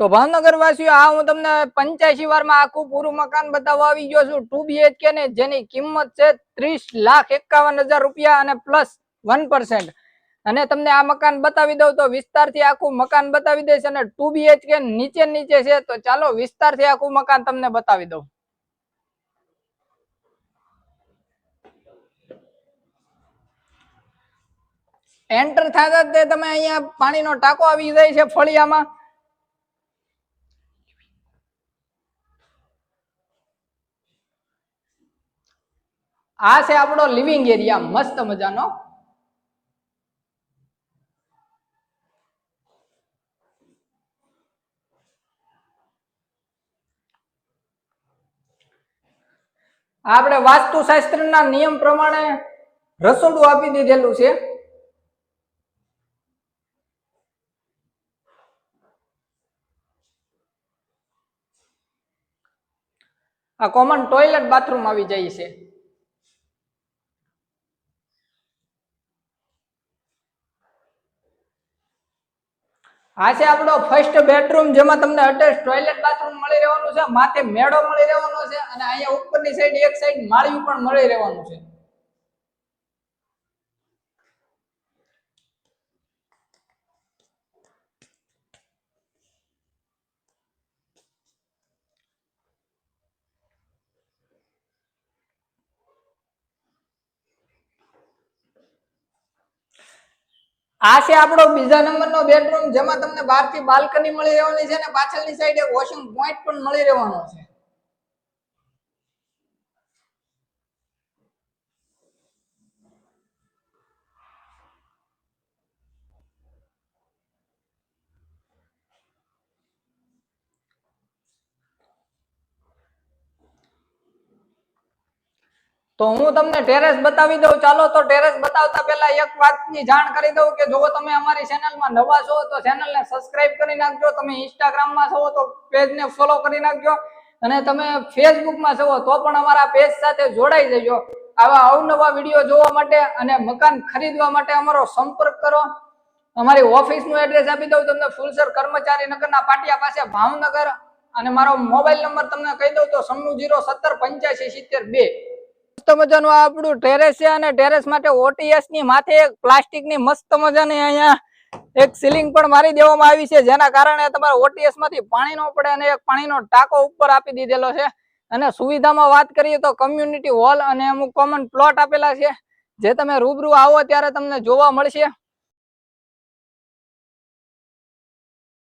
તો ભાવનગર વાસીઓ આ હું તમને પંચ્યાસી વારમાં આખું પૂરું મકાન બતાવવા આવી ગયો છું. ટુ બીએચકે ને, જેની કિંમત છે ત્રીસ લાખ એકાવન હજાર રૂપિયા અને પ્લસ વન અને તમને આ મકાન બતાવી દઉં તો વિસ્તારથી આખું મકાન બતાવી દઈશ અને ટુ બીએચકે નીચે નીચે છે, તો ચાલો વિસ્તારથી આખું મકાન તમને બતાવી દઉં. એન્ટર થતા તમે અહીંયા પાણીનો ટાંકો આવી જાય છે ફળિયામાં. આ છે આપણો લિવિંગ એરિયા, મસ્ત મજાનો. આપણે વાસ્તુશાસ્ત્રના નિયમ પ્રમાણે રસોડું આપી દીધેલું છે. આ કોમન ટોયલેટ બાથરૂમ આવી જાય છે. આ છે આપણો ફર્સ્ટ બેડરૂમ જેમાં તમને અટેચ ટોયલેટ બાથરૂમ મળી રહેવાનું છે, માથે મેળો મળી રહેવાનો છે, અને અહીંયા ઉપરની સાઈડ એક સાઈડ માળિયું પણ મળી રહેવાનું છે. આ છે આપણો બીજા નંબરનો બેડરૂમ જેમાં તમને બહારથી બાલ્કની મળી રહેવાની છે અને પાછળની સાઈડ એક વોશિંગ પોઈન્ટ પણ મળી રહેવાનો છે. તો હું તમને ટેરેસ બતાવી દઉં. ચાલો તો ટેરેસ બતાવતા પહેલા એક વાતની જાણ કરી દઉં કે જો તમે અમારી ચેનલમાં નવા છો તો ચેનલને સબસ્ક્રાઇબ કરી નાખજો. તમે ઇન્સ્ટાગ્રામમાં છો તો પેજને ફોલો કરી નાખજો. અને તમે ફેસબુકમાં છો તો પણ અમારા પેજ સાથે જોડાઈ જજો. આવા અવનવા વીડિયો જોવા માટે અને મકાન ખરીદવા માટે અમારો સંપર્ક કરો. અમારી ઓફિસનું એડ્રેસ આપી દઉં તમને. ફુલસર કર્મચારી નગરના પાટિયા પાસે ભાવનગર. અને મારો મોબાઈલ નંબર તમને કહી દઉં તો સન્નું જીરો સત્તર પંચ્યાસી સિત્તેર બે. મસ્ત મજાનું આપણું ટેરેસ છે અને ટેરેસ માટે ઓટીએસની માથે એક પ્લાસ્ટિકની મસ્ત મજાની અહીંયા એક સીલિંગ પણ મારી દેવામાં આવી છે. જેના કારણે તમારે ઓટીએસમાંથી પાણી નો પડે અને એક પાણીનો ટાંકો ઉપર આપી દીધેલો છે. અને સુવિધામાં વાત કરીએ તો કમ્યુનિટી હોલ અને અમુક કોમન પ્લોટ આપેલા છે. જે તમે રૂબરૂ આવો ત્યારે તમને જોવા મળશે.